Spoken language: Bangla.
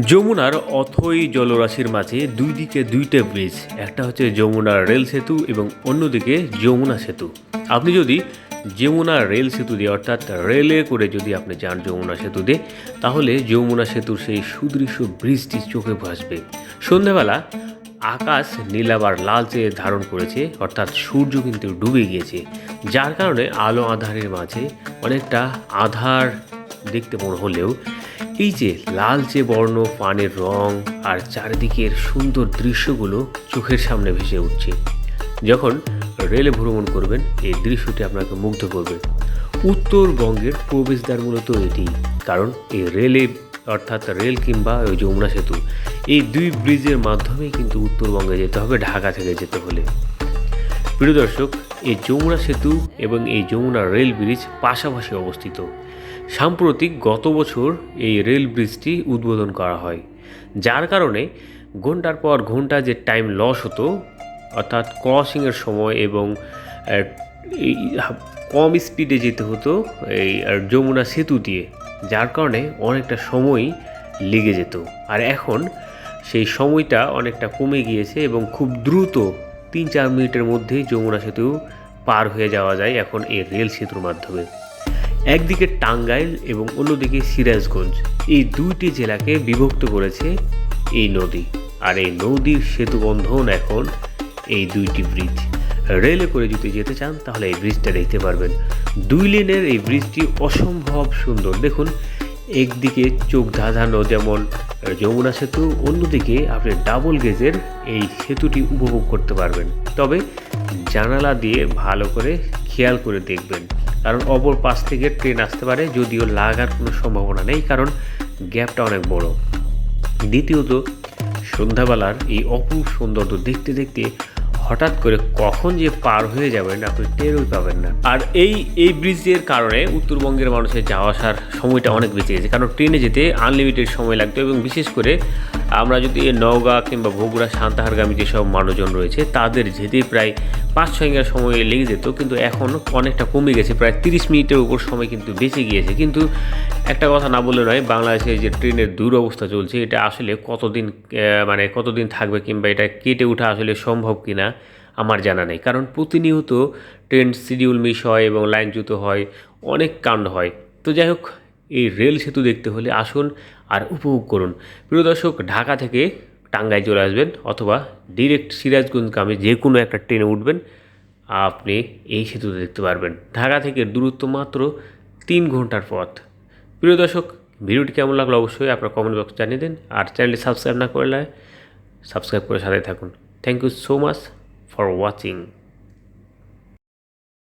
যমুনার অথই জলরাশির মাঝে দুই দিকে দুইটা ব্রিজ, একটা হচ্ছে যমুনার রেল সেতু এবং অন্যদিকে যমুনা সেতু। আপনি যদি যমুনা রেল সেতু দিয়ে, অর্থাৎ রেলে করে যদি আপনি যান যমুনা সেতু দিয়ে, তাহলে যমুনা সেতুর সেই সুদৃশ্য ব্রিজটি চোখে ভাসবে। সন্ধ্যাবেলা আকাশ নীলাবার লালচে ধারণ করেছে, অর্থাৎ সূর্য কিন্তু ডুবে গিয়েছে, যার কারণে আলো আধারের মাঝে অনেকটা আধার দেখতে মনে হলেও, এই যে লালচে বর্ণ, পানের রং আর চারিদিকের সুন্দর দৃশ্যগুলো চোখের সামনে ভেসে উঠছে। যখন রেলে ভ্রমণ করবেন, এই দৃশ্যটি আপনাকে মুগ্ধ করবে। উত্তরবঙ্গের প্রবেশদ্বার মূলত এটি, কারণ এই রেলে, অর্থাৎ রেল কিংবা ওই যমুনা সেতু, এই দুই ব্রিজের মাধ্যমে কিন্তু উত্তরবঙ্গে যেতে হবে, ঢাকা থেকে যেতে হলে। প্রিয় দর্শক, এই যমুনা সেতু এবং এই যমুনা রেল ব্রিজ পাশাপাশি অবস্থিত। সাম্প্রতিক গত বছর এই রেল ব্রিজটি উদ্বোধন করা হয়, যার কারণে ঘণ্টার পর ঘণ্টা যে টাইম লস হতো, অর্থাৎ ক্রসিংয়ের সময় এবং কম স্পিডে যেতে হতো এই যমুনা সেতু দিয়ে, যার কারণে অনেকটা সময় লেগে যেত। আর এখন সেই সময়টা অনেকটা কমে গিয়েছে এবং খুব দ্রুত তিন চার মিনিটের মধ্যেই যমুনা সেতু পার হয়ে যাওয়া যায় এখন এই রেল সেতুর মাধ্যমে। একদিকে টাঙ্গাইল এবং অন্যদিকে সিরাজগঞ্জ। এই দুইটি জেলাকে বিভক্ত করেছে এই নদী। আর এই নদীর সেতু বন্ধন এখন এই দুইটি ব্রিজ। রেলে করে যদি যেতে চান, তাহলে এই ব্রিজটা দেখতে পারবেন। দুই লেনের এই ব্রিজটি অসম্ভব সুন্দর। দেখুন, একদিকে চোখ ধাঁধানো যেমন যমুনা সেতু, অন্যদিকে আপনি ডাবল গেজের এই সেতুটি উপভোগ করতে পারবেন। তবে জানালা দিয়ে ভালো করে খেয়াল করে দেখবেন। কারণ অপর পাশ থেকে ট্রেন আসতে পারে, যদিও লাগার কোনো সম্ভাবনা নেই, কারণ গ্যাপটা অনেক বড়। দ্বিতীয়ত, সন্ধ্যাবেলার এই অপূর্ব সৌন্দর্য দেখতে দেখতে হঠাৎ করে কখন যে পার হয়ে যাবেন, আপনি টেরই পাবেন না। আর এই এই ব্রিজের কারণে উত্তরবঙ্গের মানুষের যাওয়া আসার সময়টা অনেক বেঁচে গেছে, কারণ ট্রেনে যেতে আনলিমিটেড সময় লাগতো এবং বিশেষ করে আমরা যদি নওগাঁ কিংবা বগুড়া, সান্তাহারগামী যেসব মানুষজন রয়েছে, তাদের যেতে প্রায় পাঁচ, ছয় সময় লেগে যেত, কিন্তু এখন অনেকটা কমে গেছে। প্রায় তিরিশ মিনিটের উপর সময় কিন্তু বেঁচে গিয়েছে। কিন্তু একটা কথা না বললে নয় বাংলাদেশে যে ট্রেনের দুরবস্থা চলছে, এটা আসলে কতদিন মানে কতদিন থাকবে কিংবা এটা কেটে ওঠা আসলে সম্ভব কিনা, আমার জানা নেই। কারণ প্রতিনিয়ত ট্রেন, শিডিউল মিস হয় এবং লাইনচ্যুত হয়, অনেক কাণ্ড হয়। তো যাই হোক এই রেল সেতু দেখতে হলে আসুন আর উপভোগ করুন। প্রিয় দর্শক, ঢাকা থেকে টাঙ্গাই চলে আসবেন অথবা ডিরেক্ট সিরাজগঞ্জগামী যে কোনো একটা ট্রেনে উঠবেন, আপনি এই সেতুতে দেখতে পারবেন। ঢাকা থেকে দূরত্ব মাত্র তিন ঘণ্টার পথ। প্রিয় দর্শক, ভিডিওটি কেমন লাগল অবশ্যই আপনার কমেন্ট বক্স জানিয়ে দিন আর চ্যানেলটি সাবস্ক্রাইব না করলে সাবস্ক্রাইব করে সাথে থাকুন। Thank you so much for watching